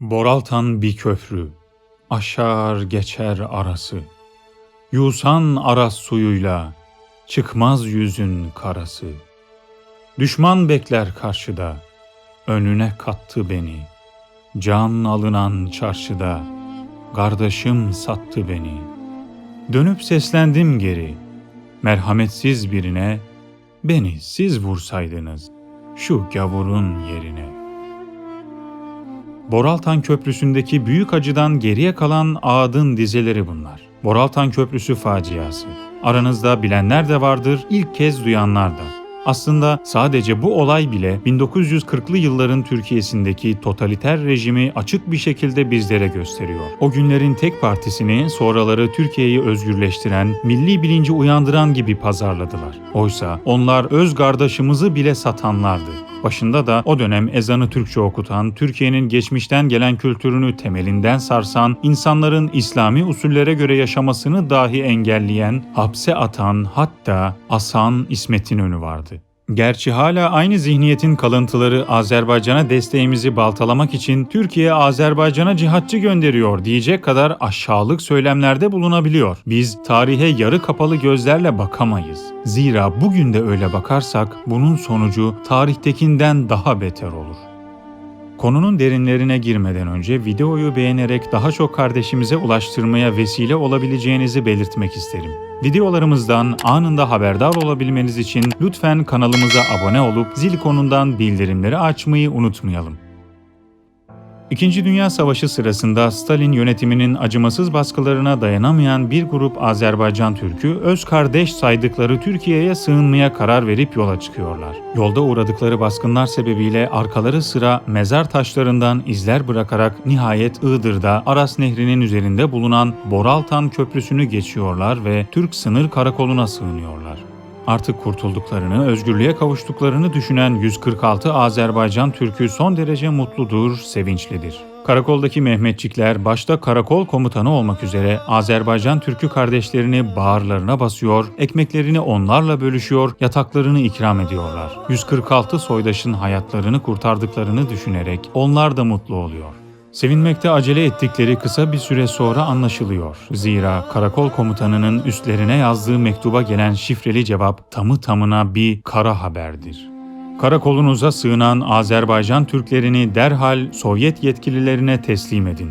Boraltan bir köprü, aşar geçer arası. Yusan aras suyuyla, çıkmaz yüzün karası. Düşman bekler karşıda, önüne kattı beni. Can alınan çarşıda, kardeşim sattı beni. Dönüp seslendim geri, merhametsiz birine, beni siz vursaydınız, şu gavurun yerine.'' Boraltan Köprüsü'ndeki büyük acıdan geriye kalan ağıdın dizeleri bunlar. Boraltan Köprüsü faciası. Aranızda bilenler de vardır, ilk kez duyanlar da. Aslında sadece bu olay bile 1940'lı yılların Türkiye'sindeki totaliter rejimi açık bir şekilde bizlere gösteriyor. O günlerin tek partisini sonraları Türkiye'yi özgürleştiren, milli bilinci uyandıran gibi pazarladılar. Oysa onlar öz kardeşimizi bile satanlardı. Başında da o dönem ezanı Türkçe okutan, Türkiye'nin geçmişten gelen kültürünü temelinden sarsan, insanların İslami usullere göre yaşamasını dahi engelleyen, hapse atan, hatta asan İsmet İnönü vardı. Gerçi hala aynı zihniyetin kalıntıları Azerbaycan'a desteğimizi baltalamak için Türkiye Azerbaycan'a cihatçı gönderiyor diyecek kadar aşağılık söylemlerde bulunabiliyor. Biz tarihe yarı kapalı gözlerle bakamayız. Zira bugün de öyle bakarsak bunun sonucu tarihtekinden daha beter olur. Konunun derinlerine girmeden önce videoyu beğenerek daha çok kardeşimize ulaştırmaya vesile olabileceğinizi belirtmek isterim. Videolarımızdan anında haberdar olabilmeniz için lütfen kanalımıza abone olup zil konundan bildirimleri açmayı unutmayalım. İkinci Dünya Savaşı sırasında Stalin yönetiminin acımasız baskılarına dayanamayan bir grup Azerbaycan Türk'ü öz kardeş saydıkları Türkiye'ye sığınmaya karar verip yola çıkıyorlar. Yolda uğradıkları baskınlar sebebiyle arkaları sıra mezar taşlarından izler bırakarak nihayet Iğdır'da Aras Nehri'nin üzerinde bulunan Boraltan Köprüsü'nü geçiyorlar ve Türk sınır karakoluna sığınıyorlar artık kurtulduklarını, özgürlüğe kavuştuklarını düşünen 146 Azerbaycan Türk'ü son derece mutludur, sevinçlidir. Karakoldaki Mehmetçikler başta karakol komutanı olmak üzere Azerbaycan Türk'ü kardeşlerini bağırlarına basıyor, ekmeklerini onlarla bölüşüyor, yataklarını ikram ediyorlar. 146 soydaşın hayatlarını kurtardıklarını düşünerek onlar da mutlu oluyor. Sevinmekte acele ettikleri kısa bir süre sonra anlaşılıyor. Zira karakol komutanının üstlerine yazdığı mektuba gelen şifreli cevap tamı tamına bir kara haberdir. Karakolunuza sığınan Azerbaycan Türklerini derhal Sovyet yetkililerine teslim edin.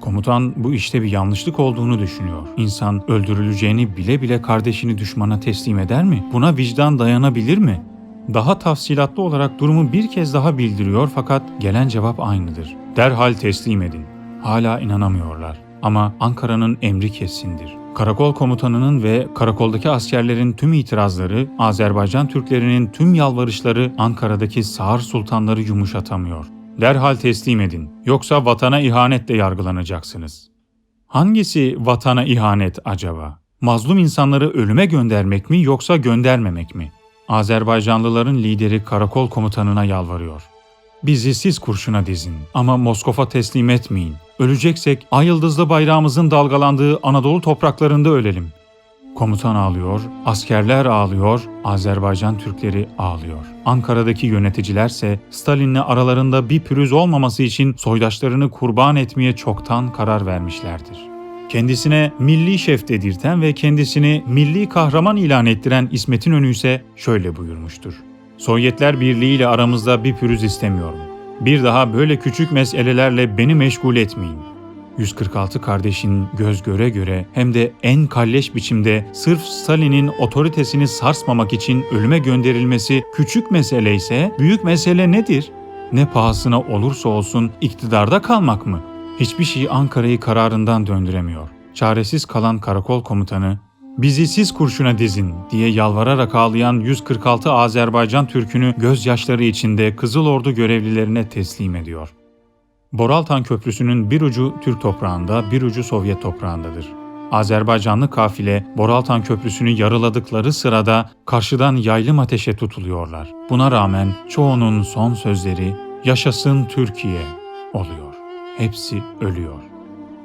Komutan bu işte bir yanlışlık olduğunu düşünüyor. İnsan öldürüleceğini bile bile kardeşini düşmana teslim eder mi? Buna vicdan dayanabilir mi? Daha tafsilatlı olarak durumu bir kez daha bildiriyor fakat gelen cevap aynıdır. Derhal teslim edin. Hala inanamıyorlar. Ama Ankara'nın emri kesindir. Karakol komutanının ve karakoldaki askerlerin tüm itirazları, Azerbaycan Türklerinin tüm yalvarışları Ankara'daki sağır sultanları yumuşatamıyor. Derhal teslim edin. Yoksa vatana ihanetle yargılanacaksınız. Hangisi vatana ihanet acaba? Mazlum insanları ölüme göndermek mi yoksa göndermemek mi? Azerbaycanlıların lideri karakol komutanına yalvarıyor. Bizi siz kurşuna dizin ama Moskova teslim etmeyin. Öleceksek ay yıldızlı bayrağımızın dalgalandığı Anadolu topraklarında ölelim. Komutan ağlıyor, askerler ağlıyor, Azerbaycan Türkleri ağlıyor. Ankara'daki yöneticilerse Stalin'le aralarında bir pürüz olmaması için soydaşlarını kurban etmeye çoktan karar vermişlerdir. Kendisine milli şef dedirten ve kendisini milli kahraman ilan ettiren İsmet İnönü ise şöyle buyurmuştur. Sovyetler Birliği ile aramızda bir pürüz istemiyorum. Bir daha böyle küçük meselelerle beni meşgul etmeyin. 146 kardeşin göz göre göre hem de en kalleş biçimde sırf Stalin'in otoritesini sarsmamak için ölüme gönderilmesi küçük mesele ise büyük mesele nedir? Ne pahasına olursa olsun iktidarda kalmak mı? Hiçbir şey Ankara'yı kararından döndüremiyor. Çaresiz kalan karakol komutanı bizi siz kurşuna dizin diye yalvararak ağlayan 146 Azerbaycan Türk'ünü gözyaşları içinde Kızıl Ordu görevlilerine teslim ediyor. Boraltan Köprüsü'nün bir ucu Türk toprağında, bir ucu Sovyet toprağındadır. Azerbaycanlı kafile Boraltan Köprüsü'nü yarıladıkları sırada karşıdan yaylım ateşe tutuluyorlar. Buna rağmen çoğunun son sözleri "Yaşasın Türkiye" oluyor. Hepsi ölüyor.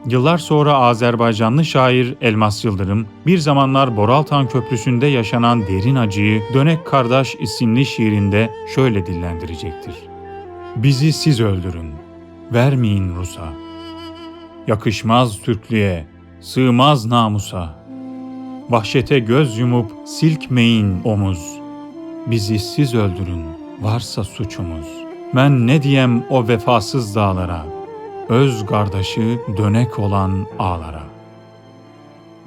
Yıllar sonra Azerbaycanlı şair Elmas Yıldırım, bir zamanlar Boraltan Köprüsü'nde yaşanan derin acıyı Dönek Kardeş isimli şiirinde şöyle dillendirecektir. Bizi siz öldürün. vermeyin Rus'a. Yakışmaz Türklüğe, sığmaz namusa. Vahşete göz yumup silkmeyin omuz. Bizi siz öldürün, varsa suçumuz. Ben ne diyem o vefasız dağlara, öz kardeşi dönek olan ağlara.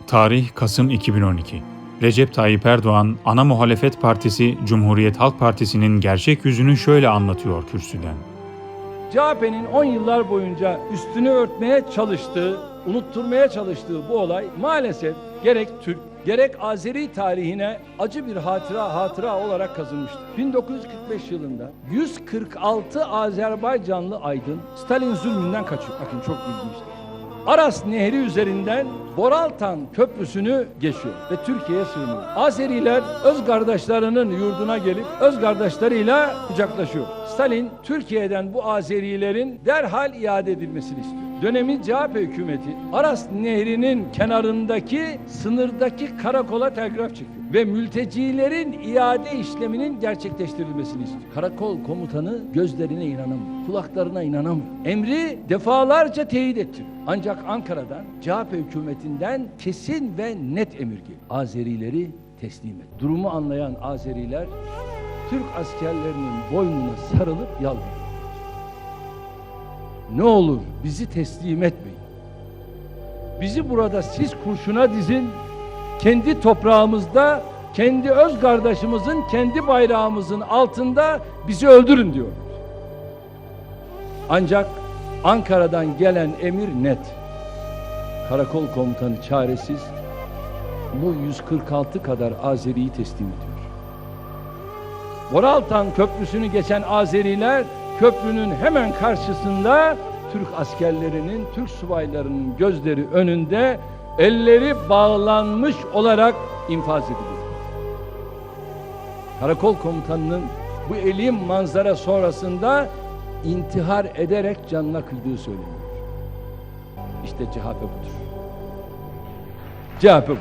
Tarih Kasım 2012 Recep Tayyip Erdoğan, ana muhalefet partisi Cumhuriyet Halk Partisi'nin gerçek yüzünü şöyle anlatıyor kürsüden. CHP'nin 10 yıllar boyunca üstünü örtmeye çalıştığı, unutturmaya çalıştığı bu olay maalesef gerek Türk gerek Azeri tarihine acı bir hatıra hatıra olarak kazınmıştır. 1945 yılında 146 Azerbaycanlı aydın Stalin zulmünden kaçıyor. Bakın çok ilginçtir. Aras Nehri üzerinden Boraltan Köprüsü'nü geçiyor ve Türkiye'ye sığınıyor. Azeriler öz kardeşlerinin yurduna gelip öz kardeşleriyle kucaklaşıyor. Stalin Türkiye'den bu Azerilerin derhal iade edilmesini istiyor. Dönemin CHP hükümeti Aras Nehri'nin kenarındaki sınırdaki karakola telgraf çekiyor ve mültecilerin iade işleminin gerçekleştirilmesini istiyor. Karakol komutanı gözlerine inanamıyor, kulaklarına inanamıyor. Emri defalarca teyit ettiriyor. Ancak Ankara'dan CHP hükümetinden kesin ve net emir geliyor. Azerileri teslim et. Durumu anlayan Azeriler Türk askerlerinin boynuna sarılıp yalvarıyor. Ne olur bizi teslim etmeyin. Bizi burada siz kurşuna dizin. Kendi toprağımızda, kendi öz kardeşimizin, kendi bayrağımızın altında bizi öldürün diyorlar. Ancak Ankara'dan gelen emir net. Karakol komutanı çaresiz bu 146 kadar Azeri'yi teslim ediyor. Boraltan Köprüsü'nü geçen Azeriler köprünün hemen karşısında Türk askerlerinin, Türk subaylarının gözleri önünde elleri bağlanmış olarak infaz ediliyor. Karakol komutanının bu elim manzara sonrasında intihar ederek canına kıydığı söyleniyor. İşte CHP budur. CHP budur.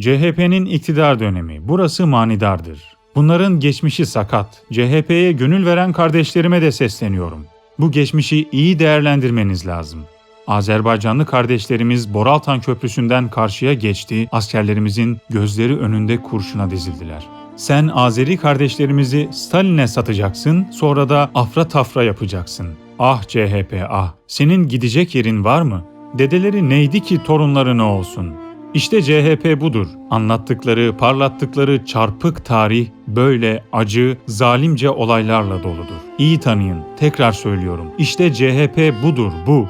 CHP'nin iktidar dönemi. Burası manidardır. Bunların geçmişi sakat. CHP'ye gönül veren kardeşlerime de sesleniyorum. Bu geçmişi iyi değerlendirmeniz lazım. Azerbaycanlı kardeşlerimiz Boraltan Köprüsü'nden karşıya geçti, askerlerimizin gözleri önünde kurşuna dizildiler. Sen Azeri kardeşlerimizi Stalin'e satacaksın, sonra da afra tafra yapacaksın. Ah CHP ah, senin gidecek yerin var mı? Dedeleri neydi ki torunları ne olsun?'' İşte CHP budur. Anlattıkları, parlattıkları çarpık tarih böyle acı, zalimce olaylarla doludur. İyi tanıyın. Tekrar söylüyorum. İşte CHP budur, bu.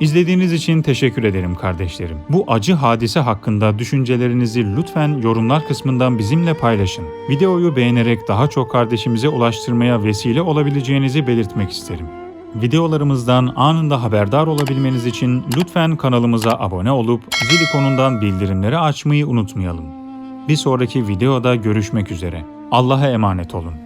İzlediğiniz için teşekkür ederim kardeşlerim. Bu acı hadise hakkında düşüncelerinizi lütfen yorumlar kısmından bizimle paylaşın. Videoyu beğenerek daha çok kardeşimize ulaştırmaya vesile olabileceğinizi belirtmek isterim. Videolarımızdan anında haberdar olabilmeniz için lütfen kanalımıza abone olup zil ikonundan bildirimleri açmayı unutmayalım. Bir sonraki videoda görüşmek üzere. Allah'a emanet olun.